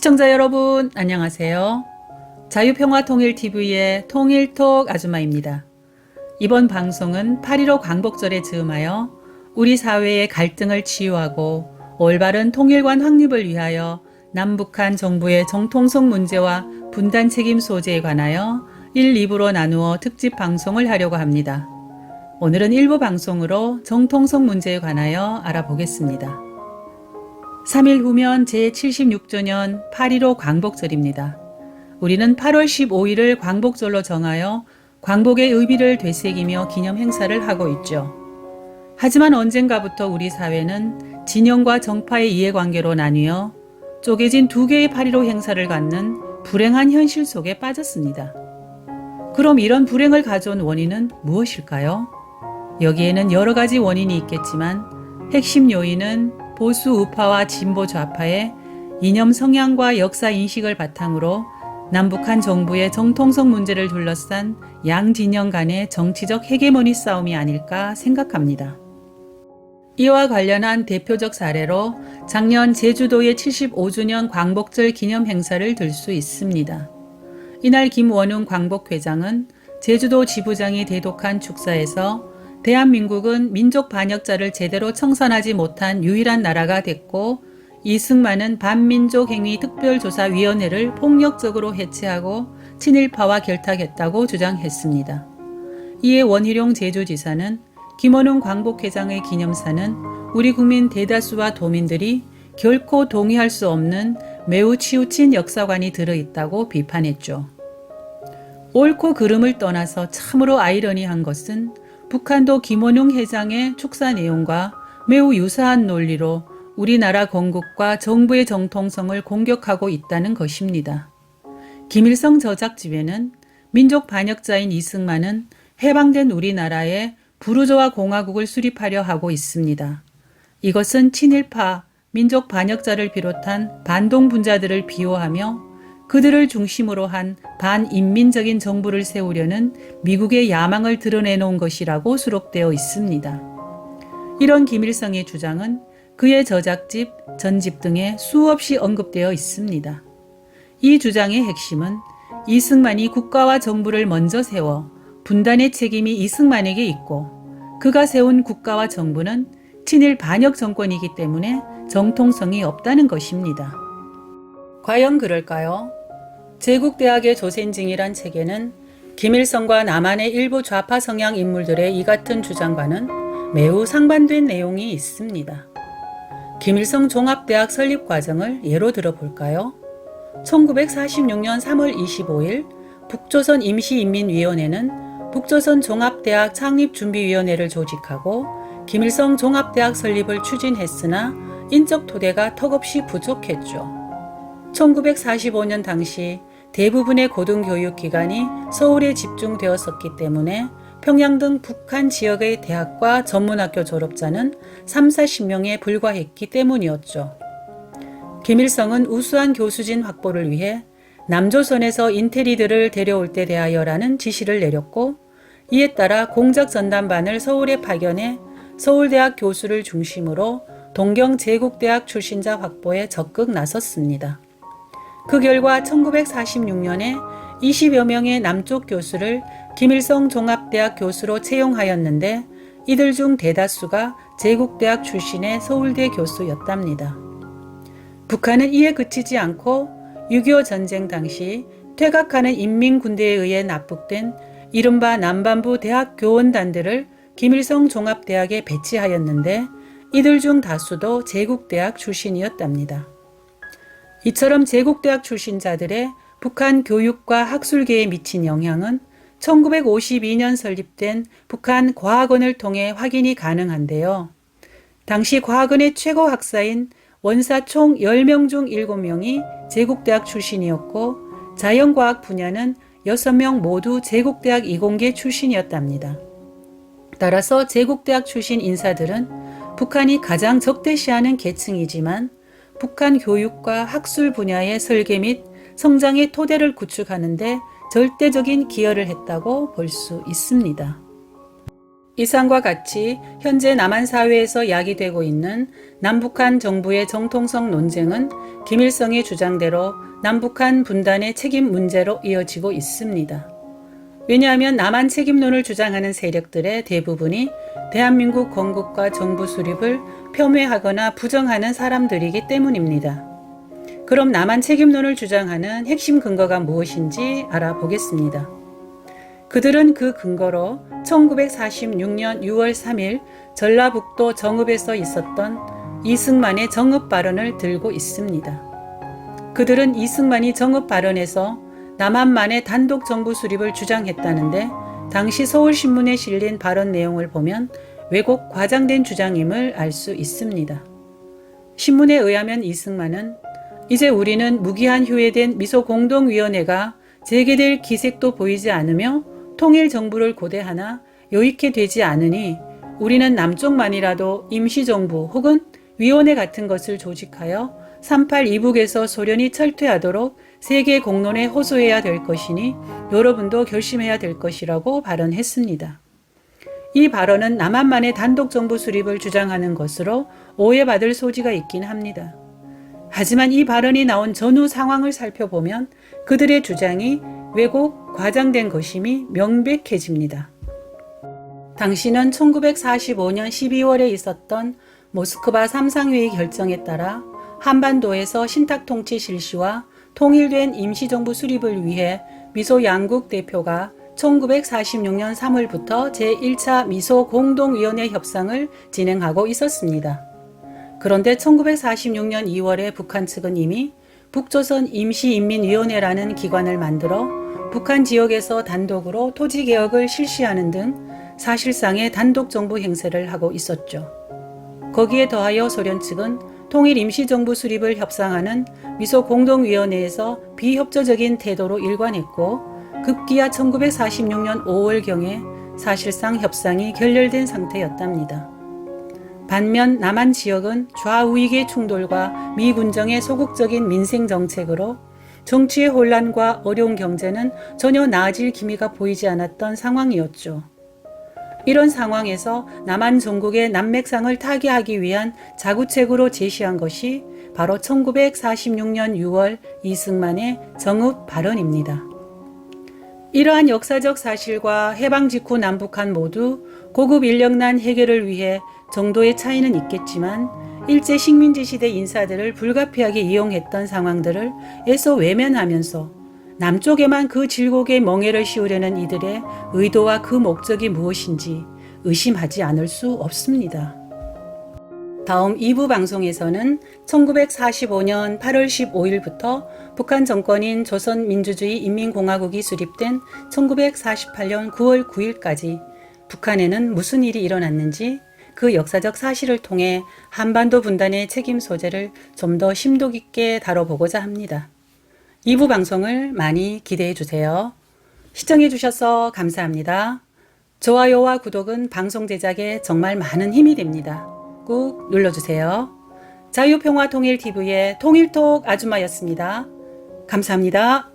시청자 여러분, 안녕하세요. 자유평화통일TV의 통일톡 아줌마입니다. 이번 방송은 8.15 광복절에 즈음하여 우리 사회의 갈등을 치유하고 올바른 통일관 확립을 위하여 남북한 정부의 정통성 문제와 분단 책임 소재에 관하여 1, 2부로 나누어 특집 방송을 하려고 합니다. 오늘은 일부 방송으로 정통성 문제에 관하여 알아보겠습니다. 3일 후면 제76주년 8.15 광복절입니다. 우리는 8월 15일을 광복절로 정하여 광복의 의미를 되새기며 기념 행사를 하고 있죠. 하지만 언젠가부터 우리 사회는 진영과 정파의 이해관계로 나뉘어 쪼개진 두 개의 8.15 행사를 갖는 불행한 현실 속에 빠졌습니다. 그럼 이런 불행을 가져온 원인은 무엇일까요? 여기에는 여러 가지 원인이 있겠지만 핵심 요인은 보수 우파와 진보 좌파의 이념 성향과 역사 인식을 바탕으로 남북한 정부의 정통성 문제를 둘러싼 양 진영 간의 정치적 헤게모니 싸움이 아닐까 생각합니다. 이와 관련한 대표적 사례로 작년 제주도의 75주년 광복절 기념 행사를 들 수 있습니다. 이날 김원웅 광복회장은 제주도 지부장이 대독한 축사에서 대한민국은 민족 반역자를 제대로 청산하지 못한 유일한 나라가 됐고 이승만은 반민족 행위 특별조사위원회를 폭력적으로 해체하고 친일파와 결탁했다고 주장했습니다. 이에 원희룡 제주지사는 김원웅 광복회장의 기념사는 우리 국민 대다수와 도민들이 결코 동의할 수 없는 매우 치우친 역사관이 들어있다고 비판했죠. 옳고 그름을 떠나서 참으로 아이러니한 것은 북한도 김원웅 회장의 축사 내용과 매우 유사한 논리로 우리나라 건국과 정부의 정통성을 공격하고 있다는 것입니다. 김일성 저작집에는 민족 반역자인 이승만은 해방된 우리나라에 부르조아 공화국을 수립하려 하고 있습니다. 이것은 친일파, 민족 반역자를 비롯한 반동 분자들을 비호하며 그들을 중심으로 한 반인민적인 정부를 세우려는 미국의 야망을 드러내놓은 것이라고 수록되어 있습니다. 이런 김일성의 주장은 그의 저작집, 전집 등에 수없이 언급되어 있습니다. 이 주장의 핵심은 이승만이 국가와 정부를 먼저 세워 분단의 책임이 이승만에게 있고 그가 세운 국가와 정부는 친일 반역 정권이기 때문에 정통성이 없다는 것입니다. 과연 그럴까요? 제국대학의 조센징이란 책에는 김일성과 남한의 일부 좌파 성향 인물들의 이 같은 주장과는 매우 상반된 내용이 있습니다. 김일성 종합대학 설립 과정을 예로 들어볼까요? 1946년 3월 25일 북조선 임시인민위원회는 북조선 종합대학 창립준비위원회를 조직하고 김일성 종합대학 설립을 추진했으나 인적 토대가 턱없이 부족했죠. 1945년 당시 대부분의 고등교육 기관이 서울에 집중되었었기 때문에 평양 등 북한 지역의 대학과 전문학교 졸업자는 3, 40명에 불과했기 때문이었죠. 김일성은 우수한 교수진 확보를 위해 남조선에서 인테리들을 데려올 때 대하여라는 지시를 내렸고 이에 따라 공적 전담반을 서울에 파견해 서울대학 교수를 중심으로 동경 제국대학 출신자 확보에 적극 나섰습니다. 그 결과 1946년에 20여 명의 남쪽 교수를 김일성 종합대학 교수로 채용하였는데 이들 중 대다수가 제국대학 출신의 서울대 교수였답니다. 북한은 이에 그치지 않고 6.25 전쟁 당시 퇴각하는 인민군대에 의해 납북된 이른바 남반부 대학 교원단들을 김일성 종합대학에 배치하였는데 이들 중 다수도 제국대학 출신이었답니다. 이처럼 제국대학 출신자들의 북한 교육과 학술계에 미친 영향은 1952년 설립된 북한 과학원을 통해 확인이 가능한데요. 당시 과학원의 최고 학사인 원사 총 10명 중 7명이 제국대학 출신이었고 자연과학 분야는 6명 모두 제국대학 이공계 출신이었답니다. 따라서 제국대학 출신 인사들은 북한이 가장 적대시하는 계층이지만 북한 교육과 학술 분야의 설계 및 성장의 토대를 구축하는데 절대적인 기여를 했다고 볼 수 있습니다. 이상과 같이 현재 남한 사회에서 야기되고 있는 남북한 정부의 정통성 논쟁은 김일성의 주장대로 남북한 분단의 책임 문제로 이어지고 있습니다. 왜냐하면 남한 책임론을 주장하는 세력들의 대부분이 대한민국 건국과 정부 수립을 폄훼하거나 부정하는 사람들이기 때문입니다. 그럼 남한 책임론을 주장하는 핵심 근거가 무엇인지 알아보겠습니다. 그들은 그 근거로 1946년 6월 3일 전라북도 정읍에서 있었던 이승만의 정읍 발언을 들고 있습니다. 그들은 이승만이 정읍 발언에서 남한만의 단독 정부 수립을 주장했다는데 당시 서울신문에 실린 발언 내용을 보면 왜곡 과장된 주장임을 알 수 있습니다. 신문에 의하면 이승만은 이제 우리는 무기한 휴회된 미소공동위원회가 재개될 기색도 보이지 않으며 통일 정부를 고대하나 요익해 되지 않으니 우리는 남쪽만이라도 임시정부 혹은 위원회 같은 것을 조직하여 38 이북에서 소련이 철퇴하도록 세계 공론에 호소해야 될 것이니 여러분도 결심해야 될 것이라고 발언했습니다. 이 발언은 남한만의 단독 정부 수립을 주장하는 것으로 오해받을 소지가 있긴 합니다. 하지만 이 발언이 나온 전후 상황을 살펴보면 그들의 주장이 왜곡, 과장된 것임이 명백해집니다. 당시는 1945년 12월에 있었던 모스크바 삼상회의 결정에 따라 한반도에서 신탁통치 실시와 통일된 임시정부 수립을 위해 미소 양국 대표가 1946년 3월부터 제1차 미소 공동위원회 협상을 진행하고 있었습니다. 그런데 1946년 2월에 북한 측은 이미 북조선 임시인민위원회라는 기관을 만들어 북한 지역에서 단독으로 토지 개혁을 실시하는 등 사실상의 단독 정부 행세를 하고 있었죠. 거기에 더하여 소련 측은 통일 임시정부 수립을 협상하는 미소 공동위원회에서 비협조적인 태도로 일관했고 급기야 1946년 5월경에 사실상 협상이 결렬된 상태였답니다. 반면 남한 지역은 좌우익의 충돌과 미군정의 소극적인 민생 정책으로 정치의 혼란과 어려운 경제는 전혀 나아질 기미가 보이지 않았던 상황이었죠. 이런 상황에서 남한 전국의 난맥상을 타개하기 위한 자구책으로 제시한 것이 바로 1946년 6월 이승만의 정읍 발언입니다. 이러한 역사적 사실과 해방 직후 남북한 모두 고급 인력난 해결을 위해 정도의 차이는 있겠지만 일제 식민지 시대 인사들을 불가피하게 이용했던 상황들을 애써 외면하면서 남쪽에만 그 질곡의 멍해를 씌우려는 이들의 의도와 그 목적이 무엇인지 의심하지 않을 수 없습니다. 다음 2부 방송에서는 1945년 8월 15일부터 북한 정권인 조선민주주의 인민공화국이 수립된 1948년 9월 9일까지 북한에는 무슨 일이 일어났는지 그 역사적 사실을 통해 한반도 분단의 책임 소재를 좀 더 심도 깊게 다뤄보고자 합니다. 2부 방송을 많이 기대해 주세요. 시청해 주셔서 감사합니다. 좋아요와 구독은 방송 제작에 정말 많은 힘이 됩니다. 꾹 눌러주세요. 자유평화통일TV의 통일톡 아줌마였습니다. 감사합니다.